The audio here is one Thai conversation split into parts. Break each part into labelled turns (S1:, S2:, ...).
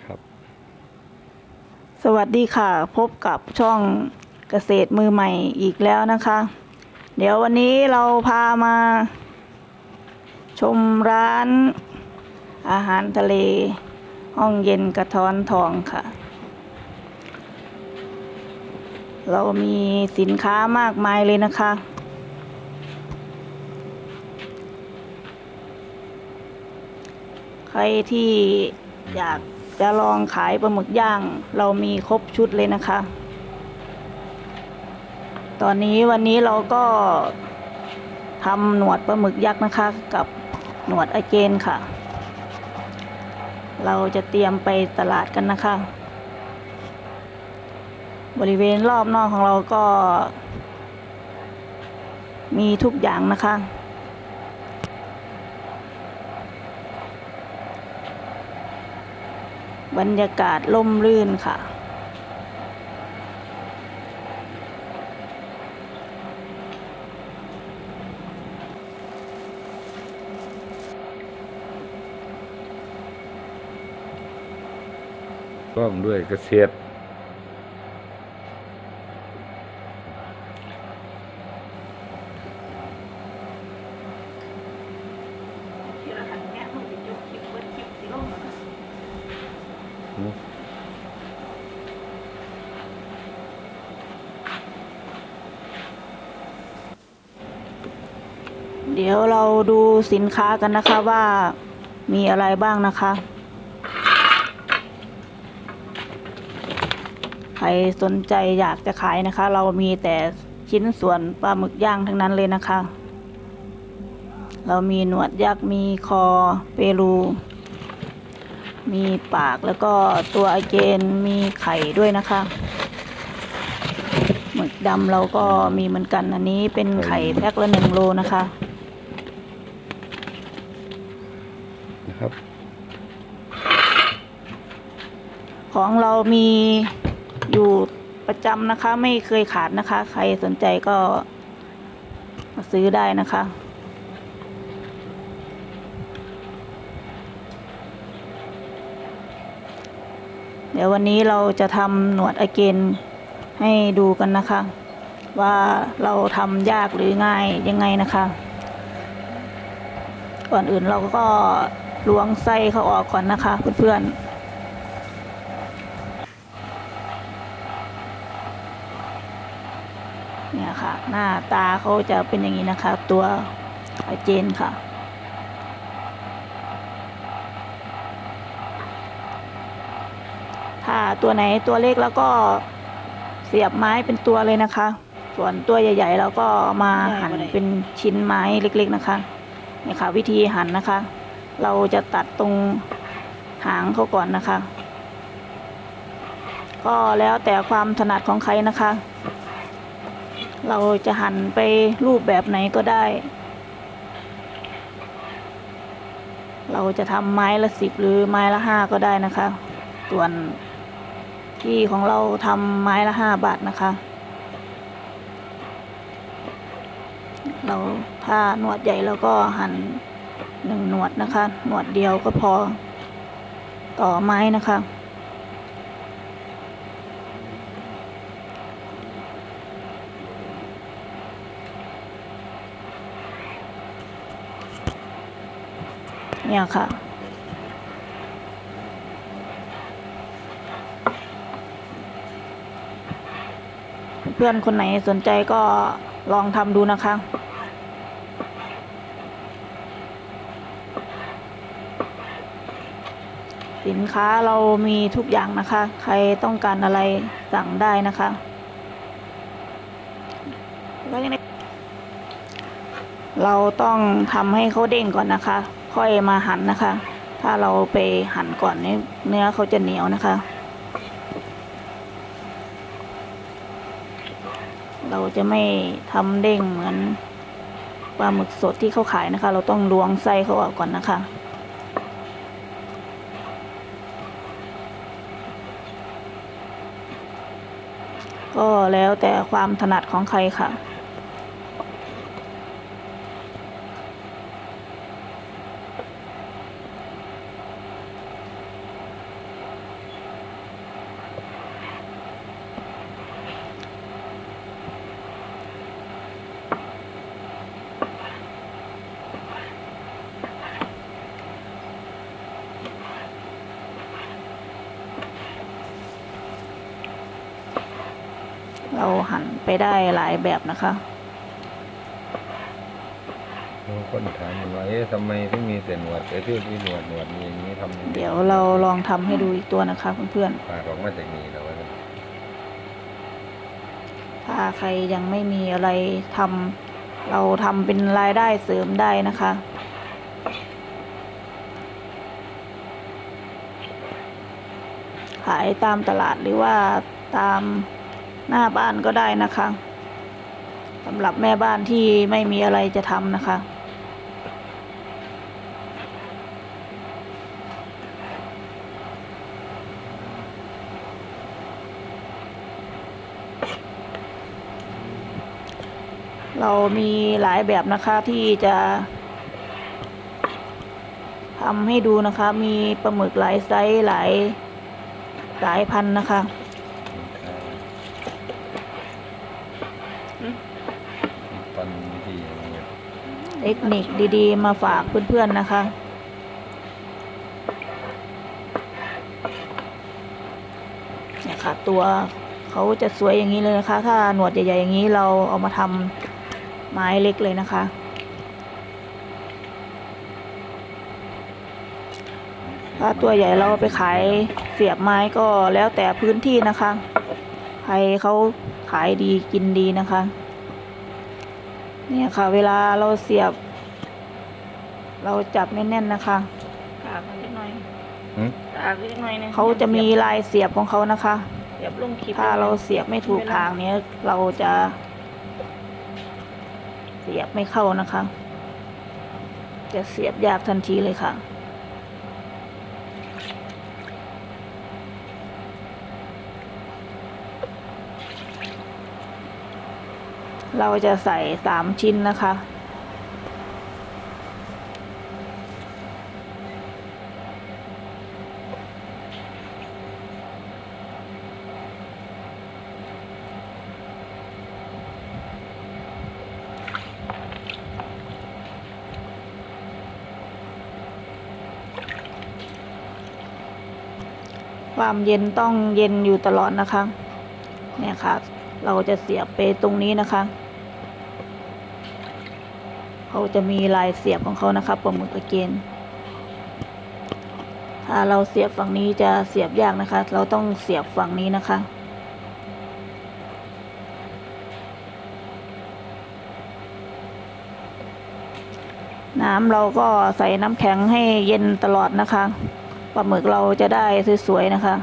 S1: ครับ
S2: สวัสดีค่ะ พบกับช่องเกษตรมือใหม่อีกแล้วนะคะ เดี๋ยววันนี้เราพามา ชมร้าน อาหารทะเล ห้องเย็นกระท้อนทองค่ะ เรามีสินค้ามากมายเลยนะคะใครที่อยาก จะลองขายปลาหมึกย่าง เรามีครบชุดเลยนะคะ ตอนนี้วันนี้เราก็ทำหนวดปลาหมึกยักษ์นะคะ กับหนวดอาเจนค่ะ เราจะเตรียมไปตลาดกันนะคะ บริเวณรอบนอกของเราก็ มีทุกอย่างนะคะ บรรยากาศล่มรื่นค่ะ
S1: ร่วมด้วยเกษตร
S2: เดี๋ยวเราดูสินค้ากันนะคะว่ามีอะไรบ้างนะคะ ใครสนใจอยากจะขายนะคะ เรามีแต่ชิ้นส่วนปลาหมึกย่างทั้งนั้นเลยนะคะ เรามีหนวดยักษ์มีคอเปรู มีปากแล้วก็ตัวอเกนมีไข่ด้วยนะคะหมึกดำเราก็มีเหมือนกันอันนี้เป็นไข่แพ็คละหนึ่งโลนะคะ
S1: นะครับ
S2: ของเรามีอยู่ประจำนะคะ ไม่เคยขาดนะคะ ใครสนใจก็มาซื้อได้นะคะเดี๋ยววันนี้เราจะทำหนวดอเกนให้ดูกันนะคะ ว่าเราทำยากหรือง่ายยังไงนะคะ ก่อนอื่นเราก็ ล้วงไส้เขาออกก่อนนะคะเพื่อนๆเนี่ยค่ะ หน้าตาเขาจะเป็นอย่างนี้นะคะ ตัวอาเจนค่ะ ถ้าตัวไหนตัวเล็กแล้วก็เสียบไม้เป็นตัวเลยนะคะ ส่วนตัวใหญ่ๆเราก็มาหั่นเป็นชิ้นไม้เล็ก ๆนะคะเนี่ยค่ะ วิธีหั่นนะคะ เราจะตัดตรงหางเขาก่อนนะคะ ก็แล้วแต่ความถนัดของใครนะคะ เราจะหั่นไปรูปแบบไหนก็ได้ เราจะทำไม้ละสิบหรือไม้ละห้าก็ได้นะคะ ส่วนที่ของเราทำไม้ละห้าบาทนะคะเราถ้าหนวดใหญ่เราก็หั่น หนึ่งหนวดนะคะ หนวดเดียวก็พอต่อไม้นะคะ เนี่ยค่ะเพื่อนคนไหนสนใจก็ลองทำดูนะคะ สินค้าเรามีทุกอย่างนะคะ ใครต้องการอะไรสั่งได้นะคะเราต้องทำให้เขาเด้งก่อนนะคะ ค่อยมาหั่นนะคะ ถ้าเราไปหั่นก่อนเนี่ยเนื้อเขาจะเหนียวนะคะ เราจะไม่ทำเด้งเหมือนปลาหมึกสดที่เขาขายนะคะ เราต้องล้วงไส้เขาออกก่อนนะคะ ก็แล้วแต่ความถนัดของใครค่ะ หั่นไปได้หลายแบบนะคะ
S1: บางคนถามมันว่าเอ๊ะทำไมถึงมีแต่หนวดแต่ที่มีหนวดหนวดมีอย่างนี้ทำยังไง
S2: เดี๋ยวเราลองทำให้ดูอีกตัวนะคะเพื่อน
S1: ปากออกมาจากนี่แล้วว่าซั่น
S2: ๆ ถ้าใครยังไม่มีอะไรทำเราทำเป็นรายได้เสริมได้นะคะ ขายตามตลาดหรือว่าตาม หน้าบ้านก็ได้นะคะสำหรับแม่บ้านที่ไม่มีอะไรจะทำนะคะ เรามีหลายแบบนะคะที่จะทำให้ดูนะคะ มีปลาหมึกหลายไซส์หลายสายพันธุ์นะคะ
S1: ปันวิธีอย่างนี้
S2: เทคนิคดีๆ มาฝากเพื่อนๆนะคะเนี่ยค่ะตัวเขาจะสวยอย่างนี้เลยนะคะ ถ้าหนวดใหญ่ๆอย่างนี้เราเอามาทำไม้เล็กเลยนะคะถ้าตัวใหญ่เราเอาไปขายเสียบไม้ก็แล้วแต่พื้นที่นะคะ ใครเขาขายดีกินดีนะคะ เนี่ยค่ะ เวลาเราเสียบ เราจับแน่นๆนะคะตากนิดหน่อย
S1: หึ
S2: ตากนิดหน่อยนึงเขาจะมีลายเสียบของเขานะคะ
S3: เสียบลงคลิป
S2: ถ้าเราเสียบไม่ถูกทางเนี้ยเราจะ เสียบไม่เข้านะคะ จะเสียบยากทันทีเลยค่ะ เราจะใส่สามชิ้นนะคะ ความเย็นต้องเย็นอยู่ตลอดนะคะ เนี่ยค่ะ เราจะเสียบไปตรงนี้นะคะ เขาจะมีลายเสียบของเขานะคะปลาหมึกอเกนถ้าเราเสียบฝั่งนี้จะเสียบยากนะคะ เราต้องเสียบฝั่งนี้นะคะน้ำเราก็ใส่น้ำแข็งให้เย็นตลอดนะคะปลาหมึกเราจะได้สวยๆนะคะ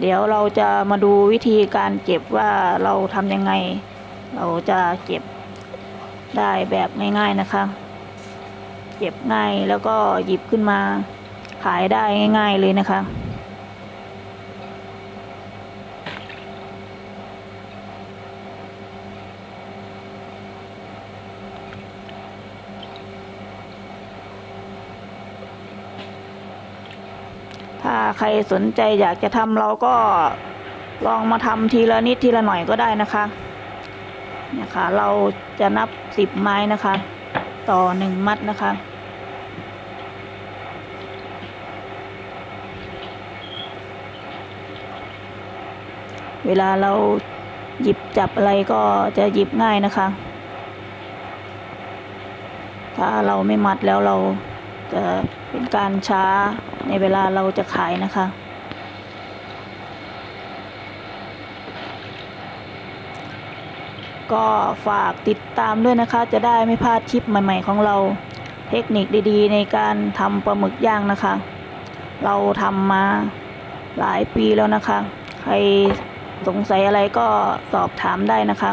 S2: เดี๋ยวเราจะมาดูวิธีการเก็บว่าเราทำยังไง เราจะเก็บได้แบบง่าย ๆนะคะ เก็บง่ายแล้วก็หยิบขึ้นมาขายได้ง่าย ๆเลยนะคะ ถ้าใครสนใจอยากจะทำเราก็ลองมาทำทีละนิดทีละหน่อยก็ได้นะคะเนี่ยค่ะเราจะนับสิบไม้นะคะ ต่อหนึ่งมัดนะคะเวลาเราหยิบจับอะไรก็จะหยิบง่ายนะคะ ถ้าเราไม่มัดแล้วเรา จะเป็นการช้าในเวลาเราจะขายนะคะ ก็ฝากติดตามด้วยนะคะ จะได้ไม่พลาดคลิปใหม่ ๆ ของเราเทคนิคดีๆ ในการทำปลาหมึกย่างนะคะ เราทำมาหลายปีแล้วนะคะ ใครสงสัยอะไรก็สอบถามได้นะคะ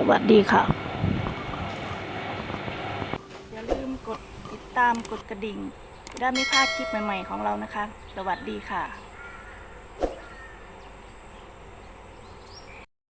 S2: สวัสดีค่ะ อย่าลืมกดติดตามกดกระดิ่ง จะได้ไม่พลาดคลิปใหม่ ๆ ของเรานะคะ สวัสดีค่ะ